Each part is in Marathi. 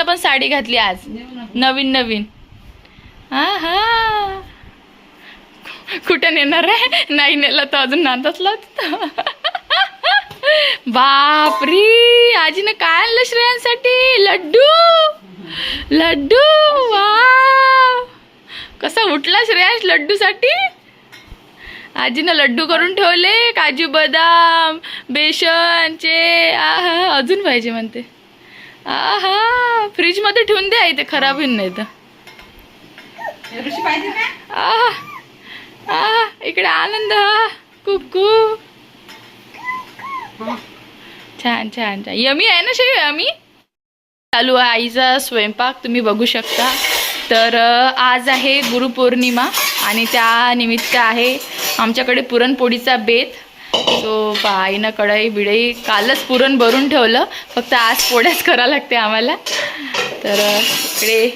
आजीनं पण साडी घातली आज. नवीन नवीन. हा हा. कुठे नेणार आहे? नाही नेलं तर अजून नांदच लावत बापरी. आजीनं काय आणलं श्रेयांसाठी? लड्डू. लड्डू. वा कसा उठला श्रेयांश लड्डूसाठी? आजीनं लड्डू करून ठेवले काजू बदाम बेसनचे आहा अजून पाहिजे म्हणते. आहा फ्रीजमध्ये ठेवून द्या इथे खराब होईल नाही तर. इकडे आनंद कुकू छान छान छान. यमी आहे ना शेव यमी? चालू आहे आईचा स्वयंपाक तुम्ही बघू शकता. तर आज आहे गुरुपौर्णिमा आणि त्या निमित्त आहे आमच्याकडे पुरणपोळीचा बेत. सो पा आईनं कढई बिडई कालच पुरण भरून ठेवलं. फक्त आज पोळ्याच करावं लागते आम्हाला. तर इकडे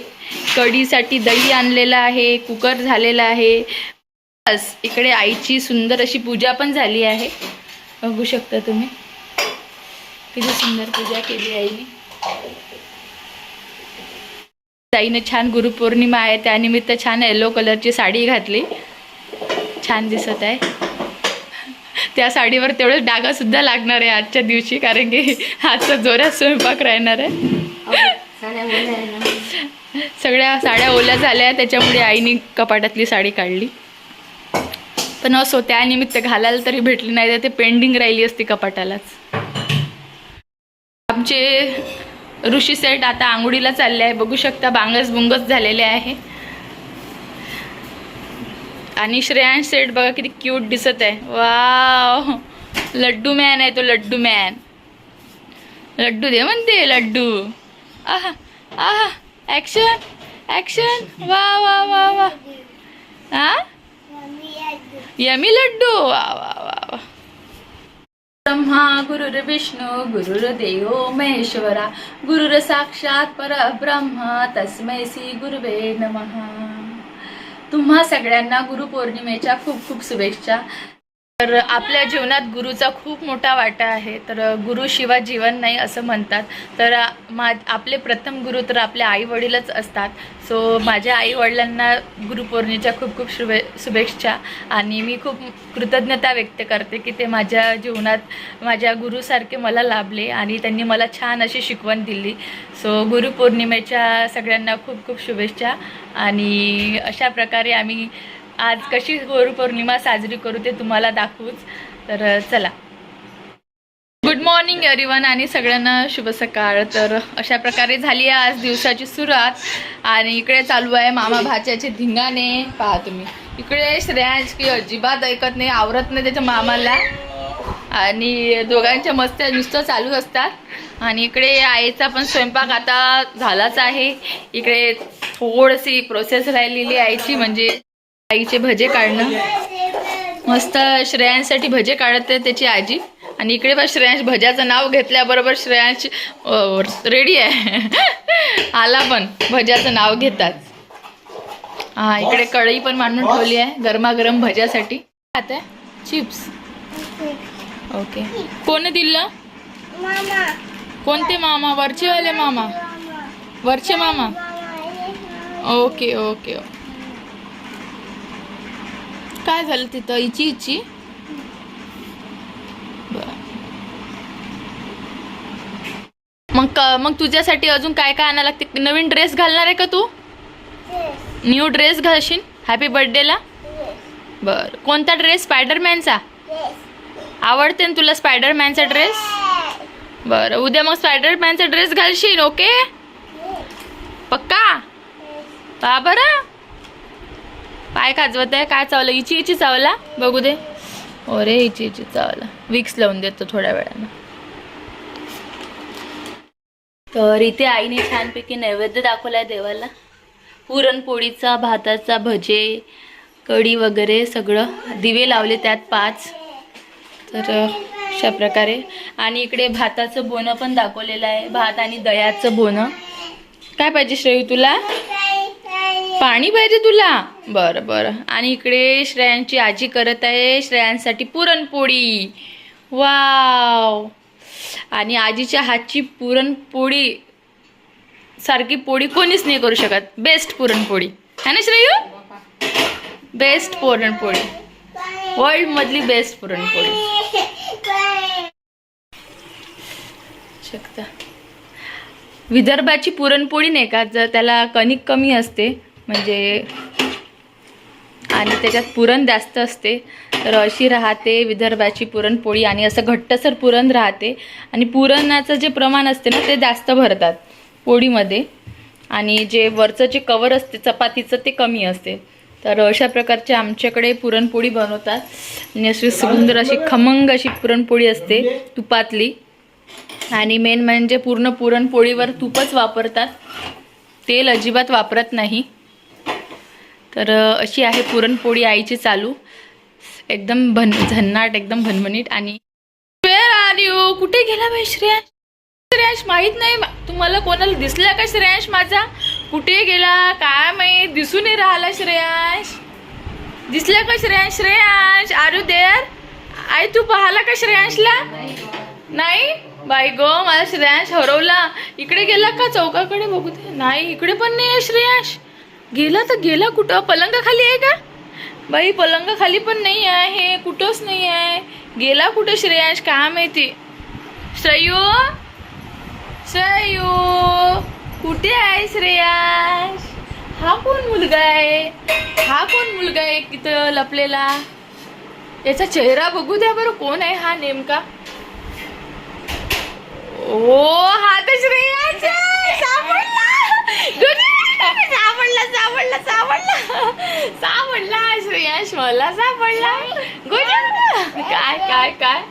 कढीसाठी दही आणलेलं आहे कुकर झालेला आहे. बस इकडे आईची सुंदर अशी पूजा पण झाली आहे. बघू शकता तुम्ही. किती सुंदर पूजा केली आईने. ताईने छान गुरुपौर्णिमा आहे त्यानिमित्त छान येलो कलरची साडी घातली. छान दिसत आहे. त्या साडीवर तेवढंच डागा सुद्धा लागणार आहे आजच्या दिवशी कारण की आजचा जोरात स्वयंपाक राहणार आहे. सगळ्या साड्या ओल्या झाल्या त्याच्यामुळे आईने कपाटातली साडी काढली. पण असो त्यानिमित्त घालायला तरी भेटली नाही तर ते पेंडिंग राहिली असती कपाटालाच. आमचे ऋषी सेट आता आंघोळीला चालले आहे. बघू शकता बांगस बुंगस झालेले आहे. आणि श्रेयांश सेट बघा किती क्यूट दिसत आहे वाव लड्डू मॅन आहे तो लड्डू मॅन। लड्डू दे म्हणते लड्डू। आहा आहा ॲक्शन ॲक्शन वा वा वा वा हा? यमी लड्डू। वा वा वा वा ब्रह्मा गुरुर्विष्णू गुरुर्देव महेश्वरा गुरुर साक्षात पर परब्रह्म तस्मै श्री गुरुवे नमः। तुम्हा सगळ्यांना गुरुपौर्णिमेच्या खूप खूप शुभेच्छा. तर आपल्या जीवनात गुरुचा खूप मोठा वाटा आहे. तर गुरुशिवाय जीवन नाही असं म्हणतात. तर मा आपले प्रथम गुरु तर आपले आईवडीलच असतात. सो माझ्या आईवडिलांना गुरुपौर्णिमेच्या खूप खूप शुभे शुभेच्छा. आणि मी खूप कृतज्ञता व्यक्त करते की ते माझ्या जीवनात माझ्या गुरुसारखे मला लाभले आणि त्यांनी मला छान अशी शिकवण दिली. सो गुरुपौर्णिमेच्या सगळ्यांना खूप खूप शुभेच्छा. आणि अशा प्रकारे आम्ही आज कशी गुरुपौर्णिमा साजरी करू ते तुम्हाला दाखवूच. तर चला. गुड मॉर्निंग एव्हरीवन आणि सगळ्यांना शुभ सकाळ. तर अशा प्रकारे झाली आहे आज दिवसाची सुरुवात. आणि इकडे चालू आहे मामा भाच्याचे धिंगाणे. पहा तुम्ही. इकडे श्रेयांश की अजिबात ऐकत नाही आवरत नाही त्याच्या मामाला. आणि दोघांच्या मस्त्या नुसतं चालू असतात. आणि इकडे आईचा पण स्वयंपाक आता झालाच आहे. इकडे थोडीशी प्रोसेस राहिलेली आईची म्हणजे आईचे भजे काढणं. मस्त श्रेयांसाठी भजे काढत आहे त्याची आजी. आणि इकडे पण श्रेयांश भज्याचं नाव घेतल्याबरोबर श्रेयांश रेडी आहे. आला पण भज्याचं नाव घेतात. हा इकडे कढई पण मांडून ठेवली आहे गरमागरम भज्यासाठी. खात आहे? चिप्स. ओके. कोण दिलं? कोणते मामा? वरचेवाले मामा? वरचे मामा? Okay okay. काय झालं तिथं? इची इची? मग क- मग तुझ्यासाठी अजून काय काय आणायला लागते? नवीन ड्रेस घालणार आहे का तू? न्यू ड्रेस घालशील? हॅपी बर्थडेला बर. कोणता ड्रेस स्पायडरमॅनचा आवडते ना तुला स्पायडरमॅनचा ड्रेस बरं. उद्या मग स्पायडरमॅनचा ड्रेस घालशील ओके पक्का? पहा बरं? पाय खाजवत आहे काय चावलं? इची इची चावला? बघू दे. अरे इची इची चावला. विक्स लावून देतो थोड्या वेळानं. तर इथे आईने छानपैकी नैवेद्य दाखवलाय देवाला. पुरणपोळीचा भाताचा भजे कढी वगैरे सगळं दिवे लावले त्यात पाच. तर अशा प्रकारे. आणि इकडे भाताचं बोनं पण दाखवलेलं आहे. भात आणि दह्याचं बोनं. काय पाहिजे श्रेयू तुला? पाणी पाहिजे तुला? बरं बरं. आणि इकडे श्रेयांची आजी करत आहे श्रेयांसाठी पुरणपोळी. वाव! आणि आजीच्या हातची पुरणपोळी सारखी पोळी कोणीच नाही करू शकत. बेस्ट पुरणपोळी. है ना श्रेयू? बेस्ट पुरणपोळी. वर्ल्ड मधली बेस्ट पुरणपोळी. शकता. विदर्भाची पुरणपोळी नाही का? जर त्याला कणिक कमी असते म्हणजे आणि त्याच्यात पुरण जास्त असते. तर अशी राहते विदर्भाची पुरणपोळी आणि असं घट्टसर पुरण राहते. आणि पुरणाचं जे प्रमाण असते ना ते जास्त भरतात पोळीमध्ये. आणि जे वरचं जे कवर असते चपातीचं ते कमी असते. तर अशा प्रकारचे आमच्याकडे पुरणपोळी बनवतात. आणि अशी सुंदर अशी खमंग अशी पुरणपोळी असते तुपातली. आणि मेन म्हणजे पूर्ण पुरणपोळीवर तूपच वापरतात. तेल अजिबात वापरत नाही. तर अशी आहे पुरणपोळी आईची चालू. एकदम भन झन्नाट एकदम भनभनीट आणि वेअर आर यू? कुठे गेला बाई श्रेयांश? श्रेयांश माहीत नाही. तुम्हाला कोणाला दिसला का श्रेयांश माझा? कुठे गेला? काय माहीत? दिसून नाही राहिला श्रेयांश. दिसला का Shreyansh? Shreyansh are you there? आई तू पाहिला का श्रेयांशला? नाही? बाई गो मला श्रेयांश हरवला. इकडे गेला का चौकाकडे? बघू दे. नाही इकडे पण नाही आहे श्रेयांश. गेला तर गेला कुठं? पलंग खाली आहे का? बाई पलंग खाली पण नाही आहे कुठंच नाही आहे. गेला कुठं श्रेयांश? काम आहे ते श्रयो? श्रयो कुठे आहे श्रेयांश? हा कोण मुलगा आहे? हा कोण मुलगा आहे तिथं लपलेला? याचा चेहरा बघू द्या बरं कोण आहे हा नेमका? ओ हा तर श्रेयाचा सापडला Good. सापडला सापडला सापडला सापडला श्रेयांश मला सापडला. गुड काय काय काय?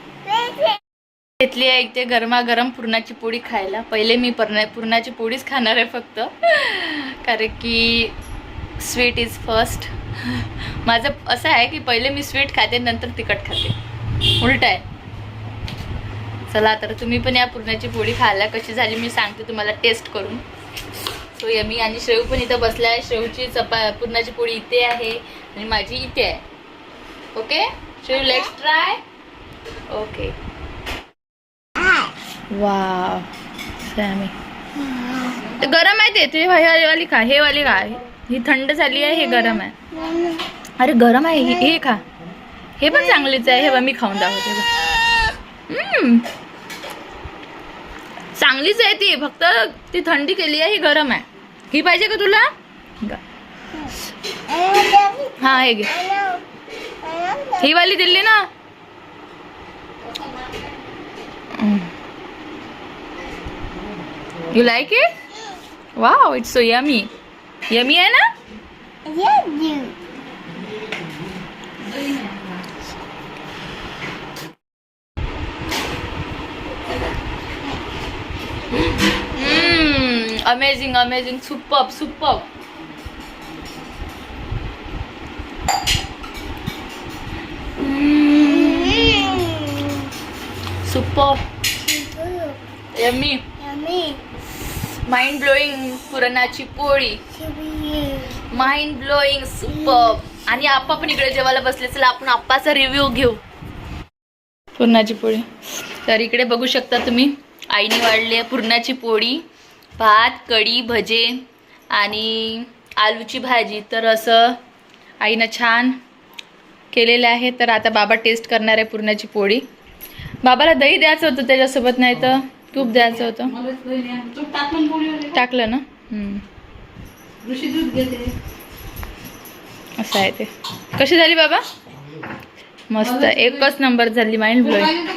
घेतली आहे इथे गरमागरम पुरणाची पोळी खायला. पहिले मी पुरणाची पोळीच खाणार आहे फक्त. कारण की स्वीट इज फर्स्ट माझं असं आहे की पहिले मी स्वीट खाते नंतर तिखट खाते. उलट आहे. चला तर तुम्ही पण या पुरणाची पोळी खायला कशी झाली मी सांगते तुम्हाला टेस्ट करून. सो यमी आणि श्रेऊ पण इथं बसला आहे श्रेऊची चपा पुरणाची पोळी इथे आहे आणि माझी इथे आहे. Okay? Shreyu let's try okay. वा गरम आहे ते. ते हे वाली खा. हे वाली खा. ही थंड झाली आहे हे गरम आहे. अरे गरम आहे. हे हे खा. हे पण चांगलीच आहे. हे बघ मी खाऊन दाखवते. चांगलीच आहे ती. फक्त ती थंडी केली आहे ही गरम आहे. ही पाहिजे का तुला. हा हे घे. ही वाली दिली ना? You like it wow it's so yummy yummy आहे ना? Amazing amazing super yummy mind blowing पुरणाची पोळी माइंड ब्लोईंग सुपर आणि आप्पा पण इकडे जेवायला बसले चला आपण आप्पाचा रिव्ह्यू घेऊ. पुरणाची पोळी तर इकडे बघू शकता तुम्ही आईने वाढली आहे पुरणाची पोळी भात कढी भजे आणि आलूची भाजी. तर असं आईनं छान केलेलं आहे. तर आता बाबा टेस्ट करणार आहे पुरणाची पोळी. बाबाला दही द्यायचं होतं त्याच्यासोबत नाही तर तूप द्यायचं होतं. टाकलं ना असं आहे ते. कशी झाली बाबा? मस्त. एकच नंबर झाली माइंड ब्लोईंग.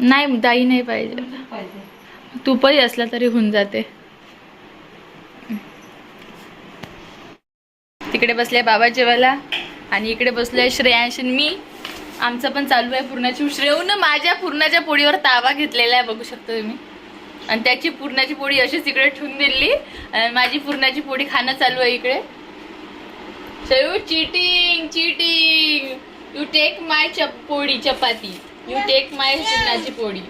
नाही दाई नाही पाहिजे. तुपही असला तरी होऊन जाते. तिकडे बसले बाबा जेवायला आणि इकडे बसलोय श्रेयांश आणि मी. आमचं पण चालू आहे पूर्णाची श्रेऊन माझ्या पूर्णाच्या पोळीवर तावा घेतलेला आहे बघू शकता तुम्ही. आणि त्याची पूर्णाची पोळी अशीच इकडे ठेवून दिली. आणि माझी पूर्णाची पोळी खाणं चालू आहे इकडे. Shreyu cheating cheating you take my चप पोळी चपाती. यू टेक माय पूर्णाची पोळी.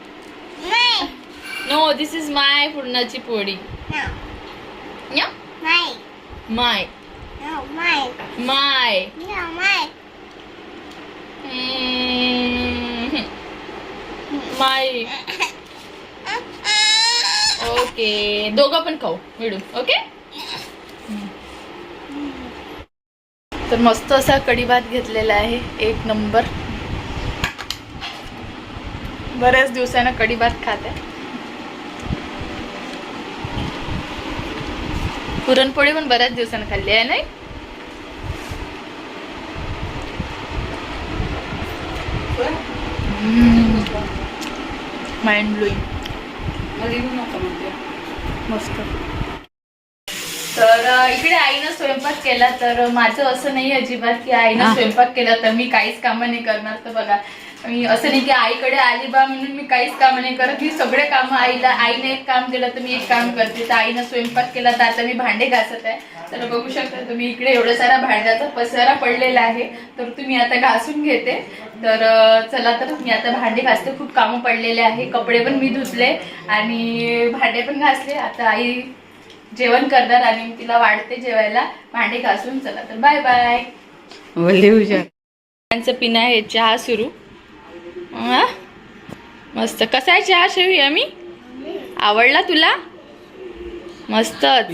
नो दिस इज माय पूर्णाची पोळी या माय माय माय ओके दोघं पण खाऊ. मिळून. ओके तर मस्त असा कढी भात घेतलेला आहे. एक नंबर. बऱ्याच दिवसानं कढी भात खात. आहे पुरणपोळी पण बऱ्याच दिवसानं खाल्ली आहे नाही? माइंड ब्लोईंग मस्त. तर इकडे आईनं स्वयंपाक केला तर माझं असं नाही अजिबात की आईनं. स्वयंपाक केला तर मी काहीच कामं नाही करणार तर बघा. मी असं नाही की आईकडे आली बा म्हणून मी काहीच कामं नाही करत. मी सगळे कामं आईला आईने एक काम केलं तर मी एक काम करते. तर आईनं स्वयंपाक केला तर आता मी भांडे घासत आहे. तर बघू शकता तुम्ही इकडे एवढा सारा भांड्याचा पसारा पडलेला आहे. तर तुम्ही आता घासून घेते. तर चला तर मी आता भांडे घासते. खूप कामं पडलेले आहे. कपडे पण मी धुतले आणि भांडे पण घासले. आता आई जेवण करणार आणि तिला वाढते जेवायला. भांडे घासून चला तर बाय बाय पिणं आहे चहा सुरू. हा? मस्त. कसा आहे चहा शेवी आम्ही? आवडला तुला? मस्तच.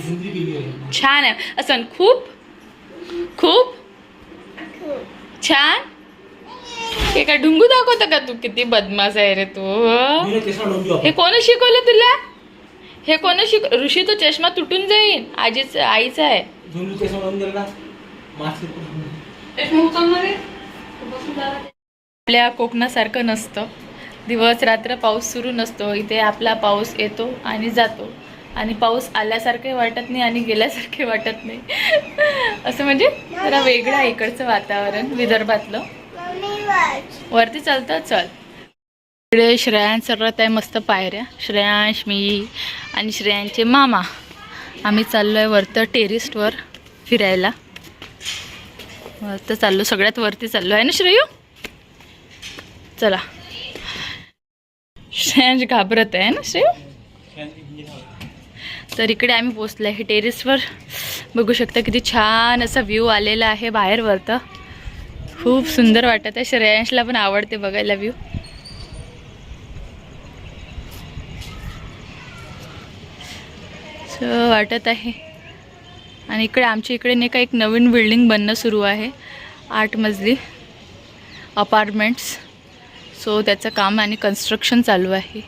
छान आहे. असं खूप? खूप? छान? हे काय ढुंगू दाखवतं का तू? किती बदमाश आहे रे तू हे? कोण शिकवलं तुला? हे कोण शिक ऋषी तो चष्मा तुटून जाईल आजीच आईचा आहे. चष्मा आपल्या कोकणासारखं नसतं. दिवस रात्र पाऊस सुरू नसतो. इथे आपला पाऊस येतो आणि जातो. आणि पाऊस आल्यासारखे वाटत नाही आणि गेल्यासारखे वाटत नाही. असं म्हणजे जरा वेगळं आहे इकडचं वातावरण विदर्भातलं. वरती चालतं चल. इकडे श्रेयांश सर्वात आहे मस्त पायऱ्या. श्रेयांश मी आणि श्रेयांचे मामा. आम्ही चाललो आहे वरतं टेरिस्टवर फिरायला. वरतं चाललो सगळ्यात वरती चाललो. आहे ना श्रेयू? चला. श्रेयांश घाबरत आहे ना श्रेय? तर इकडे आम्ही पोचलो आहे टेरेसवर बघू शकता किती छान असा व्ह्यू आलेला आहे बाहेरवरतं. खूप सुंदर वाटत आहे. श्रेयांशला पण आवडते बघायला व्ह्यू वाटत आहे. आणि इकडे आमच्या इकडे नाही का एक नवीन बिल्डिंग बनणं सुरू आहे. आठ मजली अपार्टमेंट्स सो त्याचं काम आणि कन्स्ट्रक्शन चालू आहे.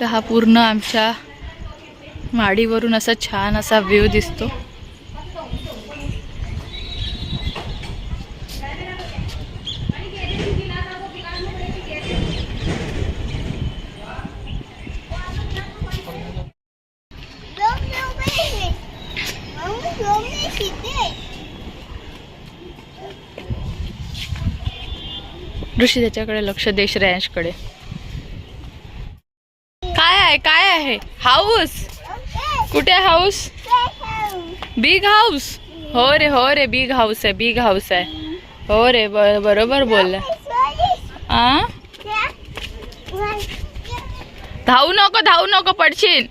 तर हा पूर्ण आमच्या माडीवरून असा छान असा व्ह्यू दिसतो. ऋषी त्याच्याकडे लक्ष दे श्रेयांशकडे काय आहे? काय आहे? हाऊस? कुठे हाऊस? Big house? हो रे हो रे बिग हाऊस आहे बिग हाऊस आहे. हो रे बरोबर बोलला. आ? धावू नको धावू नको पडशील.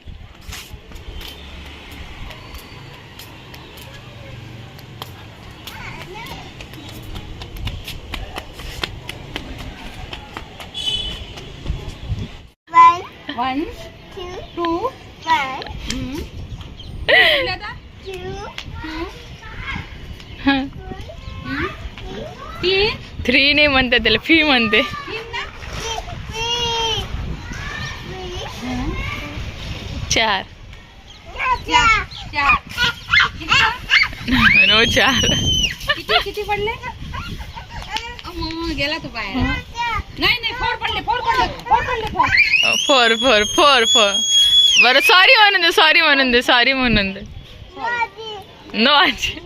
थ्री नाही म्हणते त्याला फी म्हणते. चार. चार नो चार. किती किती पडले? गेला तो बाहेर. नाही नाही फोर पडले फोर पडले फोर पडले फोर फोर फोर फोर बरं सॉरी म्हणून दे सॉरी म्हणून दे सॉरी म्हणून दे. नो आजी.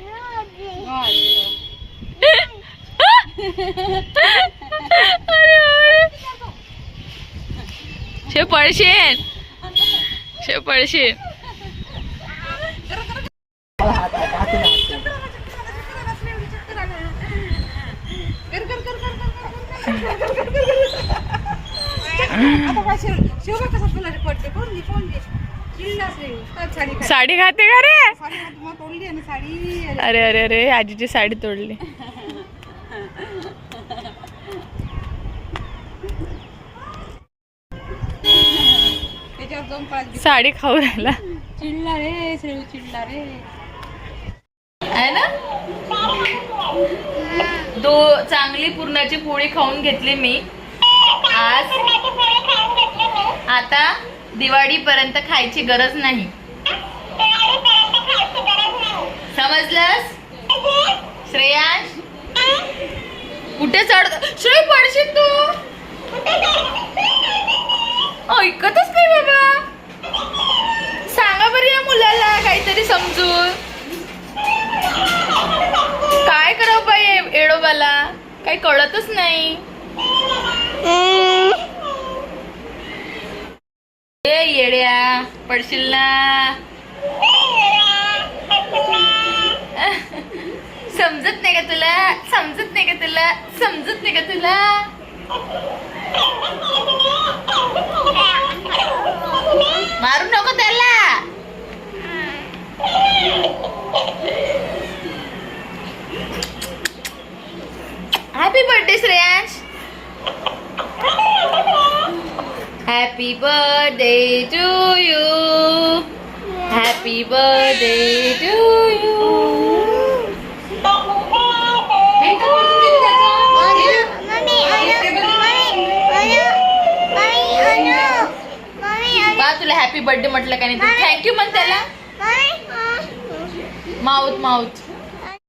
शे पळशील. शे पळशील. साडी खाते का रे? अरे अरे अरे आजीची साडी तोडली. साडी खाऊ राहिला. चिडला रे श्रेयू चिडला रे. आहे ना? दो चांगली पुरणाची पोळी खाऊन घेतली मी. आज आता दिवाळीपर्यंत खायची गरज नाही. समजलंस? श्रेयांश? कुठे चढ श्रेय पडशील तू? ऐकतच नाही बाबा. सांगा बरं या मुलाला काहीतरी समजून. काय करावं बाई एडोबाला काही कळतच नाही. ए येड्या पडशील ना. समजत नाही का तुला? समजत नाही का तुला? समजत नाही का तुला? मारू नको त्याला. Happy birthday Shreyansh happy birthday to you happy birthday to you? बा तुला हॅपी बर्थडे म्हटलं का नाही? थँक्यू म्हण त्याला. mouth mouth.